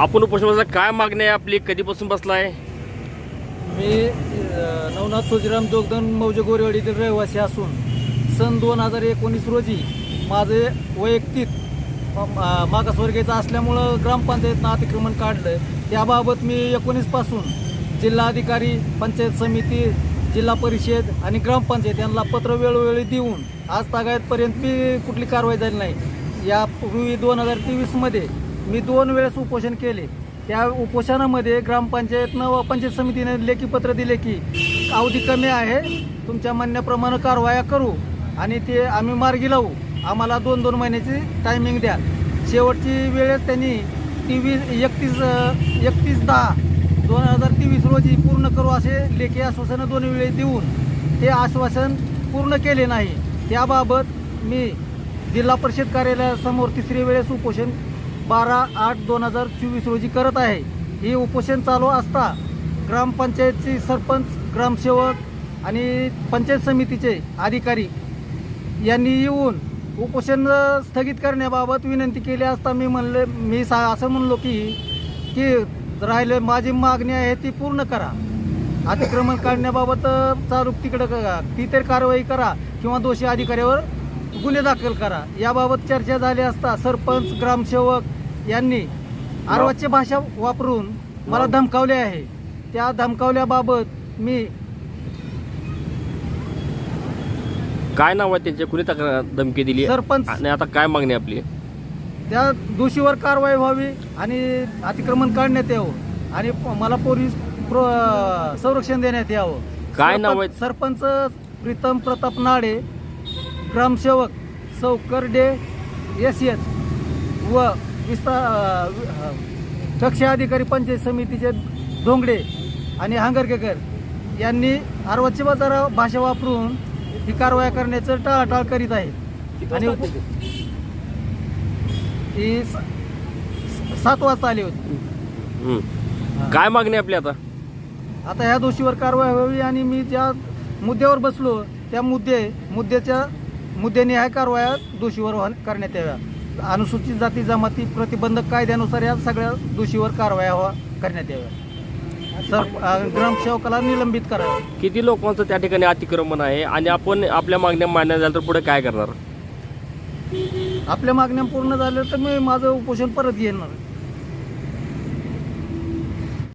आपण उपोषणाचा काय मागणी आहे आपली? कधीपासून बसलाय? मी अ, नवनाथ सोजीराम जोगदन मौजे गोरेवाडीतील रहिवासी असून सन दोन हजार एकोणीस रोजी माझे वैयक्तिक अ, मागासवर्गीयचं असल्यामुळं ग्रामपंचायतनं अतिक्रमण काढलं त्याबाबत मी एकोणीसपासून जिल्हाधिकारी पंचायत समिती जिल्हा परिषद आणि ग्रामपंचायत यांना पत्र वेळोवेळी देऊन आज तागायतपर्यंत मी कुठली कारवाई झाली नाही. यापूर्वी दोन हजार तेवीसमध्ये मी दोन वेळेस उपोषण केले. त्या उपोषणामध्ये ग्रामपंचायतनं व पंचायत समितीने लेखीपत्र दिले की अवधी कमी आहे तुमच्या म्हणण्याप्रमाणे कारवाया करू आणि ते आम्ही मार्गी लावू. आम्हाला दोन दोन महिन्याची टायमिंग द्या. शेवटची वेळेस त्यांनी तेवीस एकतीस एकतीस दहा दोन हजार तेवीस रोजी पूर्ण करू असे लेखी आश्वासनं दोन वेळेस देऊन ते आश्वासन पूर्ण केले नाही. त्याबाबत मी जिल्हा परिषद कार्यालयासमोर तिसरी वेळेस उपोषण बारा आठ दोन हजार चोवीस रोजी करत आहे. ही उपोषण चालू असता ग्रामपंचायतचे सरपंच ग्रामसेवक आणि पंचायत समितीचे अधिकारी यांनी येऊन उपोषण स्थगित करण्याबाबत विनंती केली असता मी म्हणले मी सा असं म्हणलो की की राहिले माझी मागणी आहे ती पूर्ण करा. अतिक्रमण काढण्याबाबत चालू तिकडं करा ती तर कारवाई करा किंवा दोषी अधिकाऱ्यावर गुन्हे दाखल करा. याबाबत चर्चा झाली असता सरपंच ग्रामसेवक यांनी आरवाची भाषा वापरून मला धमकावले आहे. त्या धमकावल्याबाबत मी काय नाव आहे त्यांचे कुणी तक्रार धमकी दिली? सरपंच आणि आता काय मागणी आहे आपली? त्या दोषीवर कारवाई व्हावी आणि अतिक्रमण काढण्यात यावं आणि मला पोलीस प्र- संरक्षण देण्यात यावं. काय नाव आहे? सरपंच प्रीतम प्रताप नाडे ग्रामसेवक सौकरडे एस एस व विस्तार कक्ष अधिकारी पंचायत समितीचे धोंगडे आणि हांगरगेकर यांनी आरवाची बाजार भाषा वापरून ही कारवाई करण्याचं टाळाटाळ करीत आहेत. आणि ती? सात वाजता आली होती. काय मागणी आपली आता? आता ह्या दोषीवर कारवाई व्हावी आणि मी ज्या मुद्द्यावर बसलो त्या मुद्दे मुद्द्याच्या मुद्द्याने कारवाया दोषीवर करण्यात याव्या. अनुसूचित जाती जमाती प्रतिबंधक कायद्यानुसार या सगळ्या दोषीवर कारवाया व्हा करण्यात याव्या. सर ग्रामसेवकाला निलंबित करावं किती लोकांचं त्या ठिकाणी अतिक्रमण आहे आणि आपण आपल्या मागण्या मान्य झाल्या तर पुढे काय करणार? आपल्या मागण्या पूर्ण झाल्या तर मी माझं उपोषण परत घेणार